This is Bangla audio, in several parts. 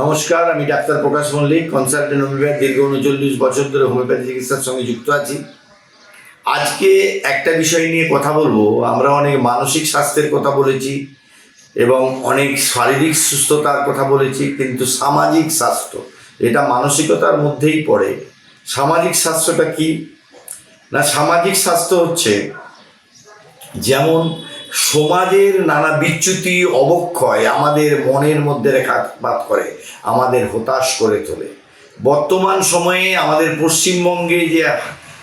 নমস্কার, আমি doctor Prakash Mallick consultant homeopath দীর্ঘ উনচল্লিশ বছর ধরে হোমিওপ্যাথি চিকিৎসার সঙ্গে যুক্ত আছি। আজকে একটা বিষয় নিয়ে কথা বলব। আমরা অনেক মানসিক স্বাস্থ্যের কথা বলেছি এবং অনেক শারীরিক সুস্থতার কথা বলেছি, কিন্তু সামাজিক স্বাস্থ্য, এটা মানসিকতার মধ্যেই পড়ে। সামাজিক স্বাস্থ্যটা কি? না, সামাজিক স্বাস্থ্য হচ্ছে যেমন সমাজের নানা বিচ্যুতি অবক্ষয় আমাদের মনের মধ্যে রেখাপাত করে, আমাদের হতাশ করে তোলে। বর্তমান সময়ে আমাদের পশ্চিমবঙ্গে যে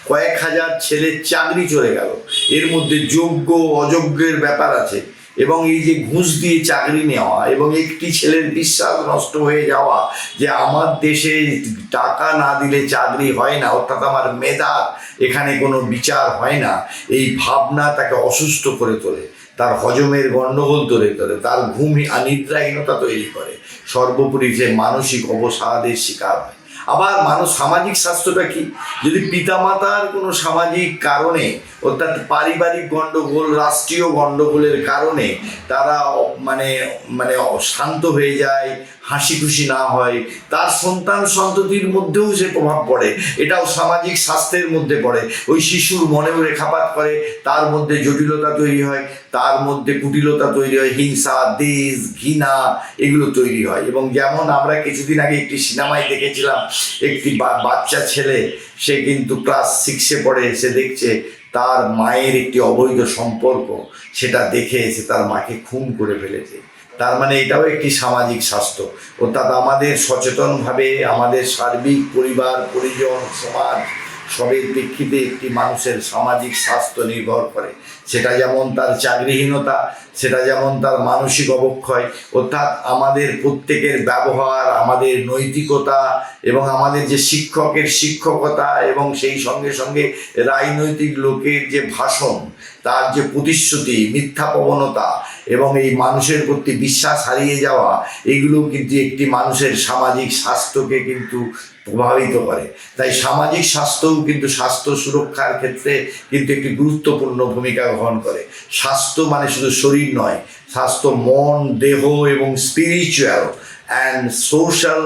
কয়েক হাজার ছেলের চাকরি চলে গেল, এর মধ্যে যোগ্য অযোগ্যের ব্যাপার আছে এবং এই যে ঘুষ দিয়ে চাকরি নেওয়া এবং একটি ছেলের বিশ্বাস নষ্ট হয়ে যাওয়া যে আমার দেশে টাকা না দিলে চাকরি হয় না, অর্থাৎ আমার মেধার এখানে কোনো বিচার হয় না, এই ভাবনা তাকে অসুস্থ করে তোলে। তার হজমের গণ্ডগোল তৈরি করে, তার ঘুম নিদ্রাহীনতা তৈরি করে। সর্বোপরি যে মানসিক অবসাদের শিকার হয়। আবার মানুষ সামাজিক স্বাস্থ্যটা কি? যদি পিতামাতার কোনো সামাজিক কারণে, অর্থাৎ পারিবারিক গণ্ডগোল, রাষ্ট্রীয় গণ্ডগোলের কারণে তারা মানে মানে শান্ত হয়ে যায় হাসি খুশি না হয়, তার সন্তান সন্ততির মধ্যেও সে প্রভাব পড়ে, এটাও সামাজিক স্বাস্থ্যের মধ্যে পড়ে। ওই শিশুর মনেও রেখাপাত করে, তার মধ্যে জটিলতা তৈরি হয় তার মধ্যে কুটিলতা তৈরি হয়, হিংসা, দেশ, ঘৃণা এগুলো তৈরি হয়। এবং যেমন আমরা কিছুদিন আগে একটি সিনেমায় দেখেছিলাম, একটি বাচ্চা ছেলে, সে কিন্তু ক্লাস সিক্সে পড়ে, সে দেখছে তার মায়ের একটি অবৈধ সম্পর্ক, সেটা দেখে এসে তার মাকে খুন করে ফেলেছে। তার মানে এটাও একটি সামাজিক স্বাস্থ্য। অর্থাৎ আমাদের সচেতনভাবে আমাদের সার্বিক পরিবার, পরিজন, সমাজ সবের প্রেক্ষিতে একটি মানুষের সামাজিক স্বাস্থ্য নির্ভর করে। সেটা যেমন তার চাকরিহীনতা, সেটা যেমন তার মানসিক অবক্ষয়, অর্থাৎ আমাদের প্রত্যেকের ব্যবহার, আমাদের নৈতিকতা এবং আমাদের যে শিক্ষকের শিক্ষকতা এবং সেই সঙ্গে সঙ্গে রাজনৈতিক লোকের যে ভাষণ, তার যে প্রতিশ্রুতি, মিথ্যা প্রবণতা এবং এই মানুষের প্রতি বিশ্বাস হারিয়ে যাওয়া, এগুলো কিন্তু একটি মানুষের সামাজিক স্বাস্থ্যকে কিন্তু প্রভাবিত করে। তাই সামাজিক স্বাস্থ্যও কিন্তু স্বাস্থ্য সুরক্ষার ক্ষেত্রে কিন্তু একটি গুরুত্বপূর্ণ ভূমিকা গ্রহণ করে। স্বাস্থ্য মানে শুধু শরীর নয়, স্বাস্থ্য মন, দেহ এবং spiritual and social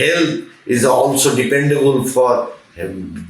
health is also dependable for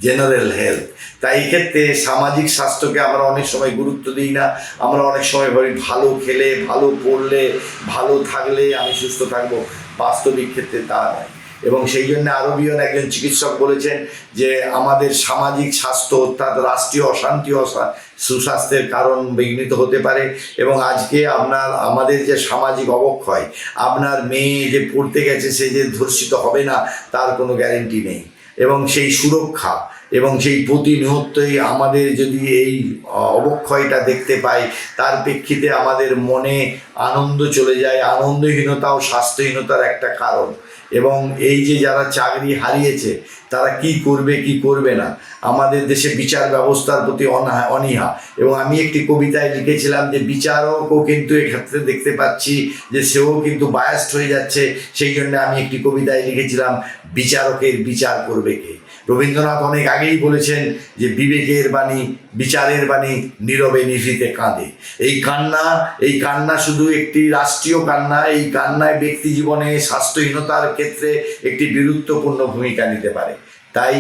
general health তাই এই ক্ষেত্রে সামাজিক স্বাস্থ্যকে আমরা অনেক সময় গুরুত্ব দিই না। আমরা অনেক সময় ভাবি ভালো খেলে, ভালো পড়লে, ভালো থাকলে আমি সুস্থ থাকব। বাস্তবিক ক্ষেত্রে তা নয়। এবং সেই জন্য আরবীয় একজন চিকিৎসক বলেছেন যে, আমাদের সামাজিক স্বাস্থ্য অর্থাৎ রাষ্ট্রীয় অশান্তি অশা- সুস্বাস্থ্যের কারণ বিঘ্নিত হতে পারে। এবং আজকে আপনার, আমাদের যে সামাজিক অবক্ষয়, আপনার মেয়ে যে পড়তে গেছে, সে যে ধর্ষিত হবে না, তার কোনো গ্যারেন্টি নেই। এবং সেই সুরক্ষা এবং সেই প্রতিনিয়তই আমাদের যদি এই অবক্ষয়টা দেখতে পাই, তার প্রেক্ষিতে আমাদের মনে আনন্দ চলে যায়। আনন্দহীনতাও স্বাস্থ্যহীনতার একটা কারণ। এবং এই যে যারা চাকরি হারিয়েছে, তারা কি করবে কি করবে না? আমাদের দেশে বিচার ব্যবস্থার প্রতি অনাহা। এবং আমি একটি কবিতায় লিখেছিলাম যে, বিচারকও কিন্তু এক্ষেত্রে দেখতে পাচ্ছি যে, সেও কিন্তু বায়াস্ট হয়ে যাচ্ছে। সেই জন্য আমি একটি কবিতায় লিখেছিলাম, বিচারকের বিচার করবে কে? রবীন্দ্রনাথ অনেক আগেই বলেছেন যে বিবেকের বাণী, বিচারের বাণী নীরবে নিভৃতে কাঁদে। এই কান্না এই কান্না শুধু একটি রাষ্ট্রীয় কান্না, এই কান্নায় ব্যক্তি জীবনে স্বাস্থ্যহীনতার ক্ষেত্রে একটি বিরুত্বপূর্ণ ভূমিকা নিতে পারে। তাই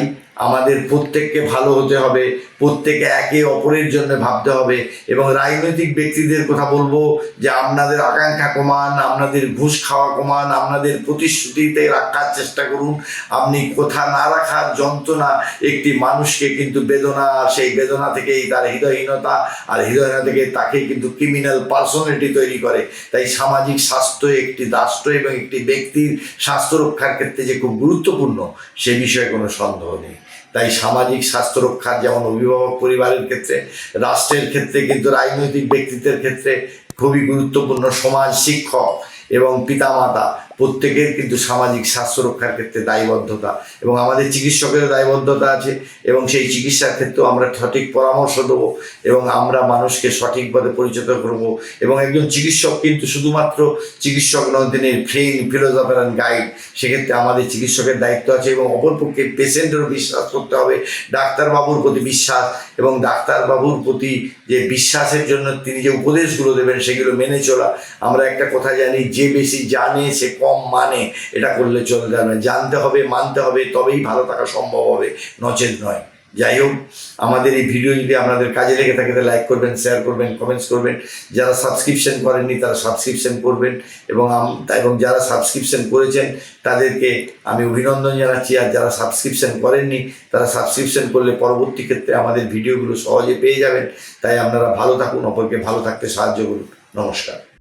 আমাদের প্রত্যেককে ভালো হতে হবে প্রত্যেকে একে অপরের জন্য ভাবতে হবে এবং রাজনৈতিক ব্যক্তিদের কথা বলব যে আপনাদের আকাঙ্ক্ষা কমান আপনাদের ঘুষ খাওয়া কমান আপনাদের প্রতিশ্রুতিতে রাখার চেষ্টা করুন। আপনি কোথা না রাখার যন্ত্রণা একটি মানুষকে কিন্তু বেদনা, সেই বেদনা থেকেই তার হৃদয়হীনতা আর হৃদয়হীনতা থেকে তাকে কিন্তু ক্রিমিনাল পার্সোনালিটি তৈরি করে। তাই সামাজিক স্বাস্থ্য একটি রাষ্ট্র এবং একটি ব্যক্তির স্বাস্থ্য রক্ষার ক্ষেত্রে যে খুব গুরুত্বপূর্ণ, সে বিষয়ে কোনো সন্দেহ নেই। তাই সামাজিক স্বাস্থ্য রক্ষার যেমন অভিভাবক পরিবারের ক্ষেত্রে, রাষ্ট্রের ক্ষেত্রে কিন্তু রাজনৈতিক ব্যক্তিত্বের ক্ষেত্রে খুবই গুরুত্বপূর্ণ সমাজ শিক্ষক এবং পিতামাতা প্রত্যেকের কিন্তু সামাজিক স্বাস্থ্য রক্ষার ক্ষেত্রে দায়বদ্ধতা এবং আমাদের চিকিৎসকেরও দায়বদ্ধতা আছে এবং সেই চিকিৎসার ক্ষেত্রেও আমরা সঠিক পরামর্শ দেবো এবং আমরা মানুষকে সঠিকভাবে পরিচিত করব এবং একজন চিকিৎসক কিন্তু শুধুমাত্র চিকিৎসক নন তিনি ফ্রেন্ড ফিলোসফার অ্যান্ড গাইড। সেক্ষেত্রে আমাদের চিকিৎসকের দায়িত্ব আছে এবং অপরপক্ষে পেশেন্টেরও বিশ্বাস করতে হবে, ডাক্তারবাবুর প্রতি বিশ্বাস এবং ডাক্তারবাবুর প্রতি যে বিশ্বাসের জন্য তিনি যে উপদেশগুলো দেবেন সেগুলো মেনে চলা। আমরা একটা কথা জানি, যে বেশি জানে সে কম মানে এটা করলে চলবে না। জানতে হবে, মানতে হবে, তবেই ভালো থাকা সম্ভব হবে। নচেত নয়। যাই হোক, আমাদের এই ভিডিও যদি আপনাদের কাজে লেগে থাকে, তাহলে লাইক করবেন শেয়ার করবেন কমেন্টস করবেন। যারা সাবস্ক্রিপশন করেননি, তারা সাবস্ক্রিপশন করবেন এবং এবং যারা সাবস্ক্রিপশন করেছেন, তাদেরকে আমি অভিনন্দন জানাচ্ছি। আর যারা সাবস্ক্রিপশন করেননি, তারা সাবস্ক্রিপশন করলে পরবর্তী ক্ষেত্রে আমাদের ভিডিওগুলো সহজে পেয়ে যাবেন। তাই আপনারা ভালো থাকুন, অপরকে ভালো থাকতে সাহায্য করুন। নমস্কার।